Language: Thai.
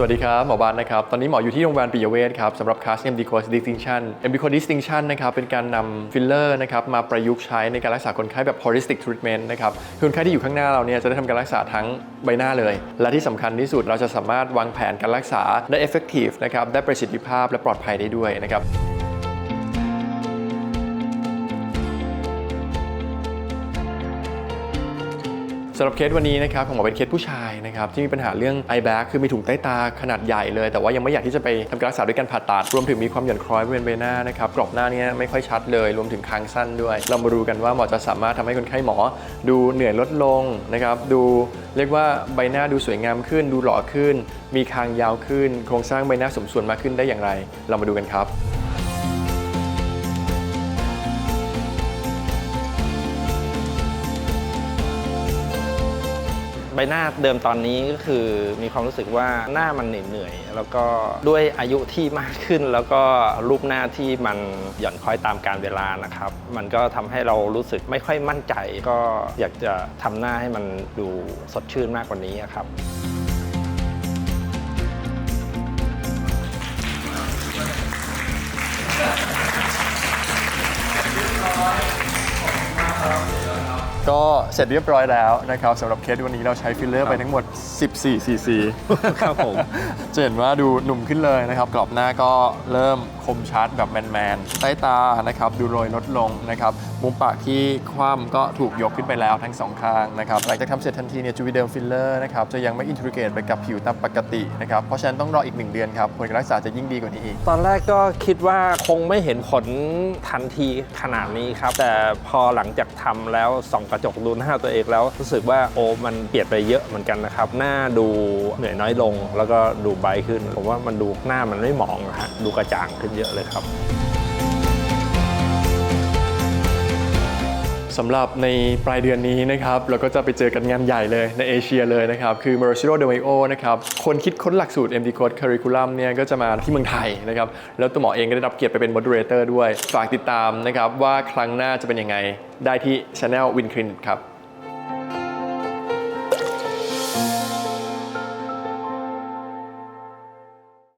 สวัสดีครับ หมอบานนะครับ ตอนนี้หมออยู่ที่โรงพยาบาลปิยเวชครับสำหรับคลาส MD Course Distinction MD Course Distinction นะครับเป็นการนำฟิลเลอร์นะครับมาประยุกต์ใช้ในการรักษาคนไข้แบบ holistic treatment นะครับคือคนไข้ที่อยู่ข้างหน้าเราเนี่ยจะได้ทำการรักษาทั้งใบหน้าเลย และที่สำคัญที่สุดเราจะสามารถวางแผนการรักษาได้ effective นะครับได้ประสิทธิภาพและปลอดภัยได้ด้วยนะครับ สำหรับเคสวันนี้นะครับของหมอเป็นเคสผู้ชายนะครับที่มีปัญหาเรื่อง eye bag คือมีถุงใต้ตาขนาดใหญ่เลย แต่ว่ายังไม่อยากที่จะไปทำการรักษาด้วยการผ่าตัดรวมถึงมีความหย่อนคล้อยบริเวณใบหน้านะครับกรอบหน้านี้ไม่ค่อยชัดเลย รวมถึงคางสั้นด้วย เรามาดูกันว่าหมอจะสามารถทำให้คนไข้หมอ ดูเหนื่อยลดลงนะครับดูเรียกว่าใบหน้าดูสวยงามขึ้น ดูหล่อขึ้น มีคางยาวขึ้น โครงสร้างใบหน้าสมส่วนมากขึ้นได้อย่างไร เรามาดูกันครับ ใบหน้าเดิมตอนนี้ก็คือมีความรู้สึกว่าหน้ามันเหนื่อยๆแล้วก็ด้วยอายุที่มากขึ้น แล้วก็รูปหน้าที่มันหย่อนคล้อยตามการเวลานะครับ มันก็ทำให้เรารู้สึกไม่ค่อยมั่นใจ ก็อยากจะทำหน้าให้มันดูสดชื่นมากกว่านี้ครับ ก็เสร็จเรียบร้อยแล้วนะครับสำหรับเคสวันนี้เราใช้ฟิลเลอร์ไปทั้งหมด 14 cc ครับผมจะเห็นว่าดูหนุ่มขึ้นเลยนะครับกรอบหน้าก็เริ่มคมชัดแบบแมนๆใต้ตานะครับดูโรยลดลงนะครับมุมปากที่คว่ำก็ถูกยกขึ้นไปแล้วทั้งสองข้างนะครับหลังจากทำเสร็จทันทีเนี่ยจูวิเดลฟิลเลอร์นะครับจะยังไม่อินทิเกรตไปกับผิวตามปกตินะครับเพราะฉะนั้นต้องรออีก1เดือนครับผลการรักษาจะยิ่งดีกว่านี้อีก ตอนแรกก็คิดว่าคงไม่เห็นผลทันทีขนาดนี้ครับ แต่พอหลังจากทำแล้วส่องกระจกดูหน้าตัวเองแล้วรู้สึกว่าโอ้มันเปลี่ยนไปเยอะเหมือนกันนะครับ หน้าดูเหนื่อยน้อยลง แล้วก็ดูใบขึ้น ผมว่ามันดูหน้ามันไม่หมองอะฮะดูกระจ่างขึ้นเยอะเลยครับ สำหรับในปลายเดือนนี้นะครับเราก็จะไปเจอกันงานใหญ่เลยในเอเชียเลยนะครับ คือ m e r c i r o d e m i o นะครับ คนคิดค้นหลักสูตร MD Code Curriculum เนี่ยก็จะมาที่เมืองไทยนะครับ แล้วตัวหมอเองก็ได้รับเกียรติไปเป็น moderator ด้วย ฝากติดตามนะครับว่าครั้งหน้าจะเป็นยังไงได้ที่ Channel Win Clinic ครับ